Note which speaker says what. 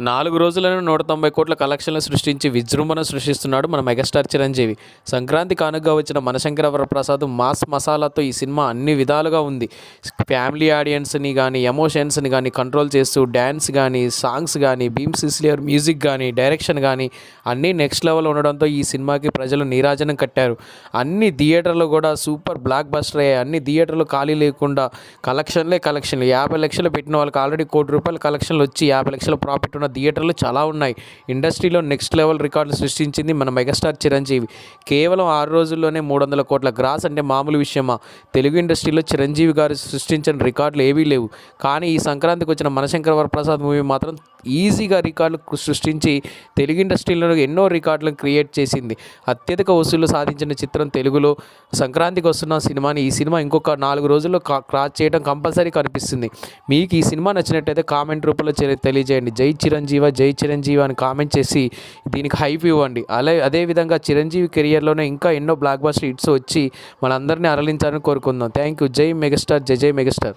Speaker 1: నాలుగు రోజులను నూట తొంభై కోట్ల కలెక్షన్లు సృష్టించి విజృంభణ సృష్టిస్తున్నాడు మన మెగాస్టార్ చిరంజీవి. సంక్రాంతి కానుకగా వచ్చిన మనశంకర వరప్రసాద్ మాస్ మసాలాతో ఈ సినిమా అన్ని విధాలుగా ఉంది. ఫ్యామిలీ ఆడియన్స్ని కానీ ఎమోషన్స్ని కానీ కంట్రోల్ చేస్తూ డ్యాన్స్ కానీ సాంగ్స్ కానీ భీమ్ సిస్లియర్ మ్యూజిక్ కానీ డైరెక్షన్ కానీ అన్నీ నెక్స్ట్ లెవెల్ ఉండడంతో ఈ సినిమాకి ప్రజలు నీరాజనం కట్టారు. అన్ని థియేటర్లు కూడా సూపర్ బ్లాక్ బస్టర్ అయ్యాయి. అన్ని థియేటర్లు ఖాళీ లేకుండా కలెక్షన్లే కలెక్షన్లు. యాభై లక్షలు పెట్టిన వాళ్ళకి ఆల్రెడీ కోటి రూపాయల కలెక్షన్లు వచ్చి యాభై లక్షల ప్రాఫిట్ ఉన్న థియేటర్లు చాలా ఉన్నాయి. ఇండస్ట్రీలో నెక్స్ట్ లెవెల్ రికార్డులు సృష్టించింది మన మెగాస్టార్ చిరంజీవి. కేవలం ఆరు రోజుల్లోనే మూడు వందల కోట్ల గ్రాస్ అంటే మామూలు విషయమా? తెలుగు ఇండస్ట్రీలో చిరంజీవి గారు సృష్టించిన రికార్డులు ఏవీ లేవు. కానీ ఈ సంక్రాంతికి వచ్చిన మనశంకర వరప్రసాద్ మూవీ మాత్రం ఈజీగా రికార్డులు సృష్టించి తెలుగు ఇండస్ట్రీలో ఎన్నో రికార్డులను క్రియేట్ చేసింది. అత్యధిక వసూళ్ళు సాధించిన చిత్రం తెలుగులో సంక్రాంతికి వస్తున్న సినిమాని ఈ సినిమా ఇంకొక నాలుగు రోజుల్లో క్రాస్ చేయడం కంపల్సరీ కనిపిస్తుంది. మీకు ఈ సినిమా నచ్చినట్టయితే కామెంట్ రూపంలో తెలియజేయండి. జై చిరంజీవ జై చిరంజీవి అని కామెంట్ చేసి దీనికి హైప్ ఇవ్వండి. అలా అదేవిధంగా చిరంజీవి కెరియర్లోనే ఇంకా ఎన్నో బ్లాక్ బస్టర్ హిట్స్ వచ్చి మనందరినీ అరలించాలని కోరుకుందాం. Thank you. జై మెగాస్టార్ జై జై మెగాస్టార్.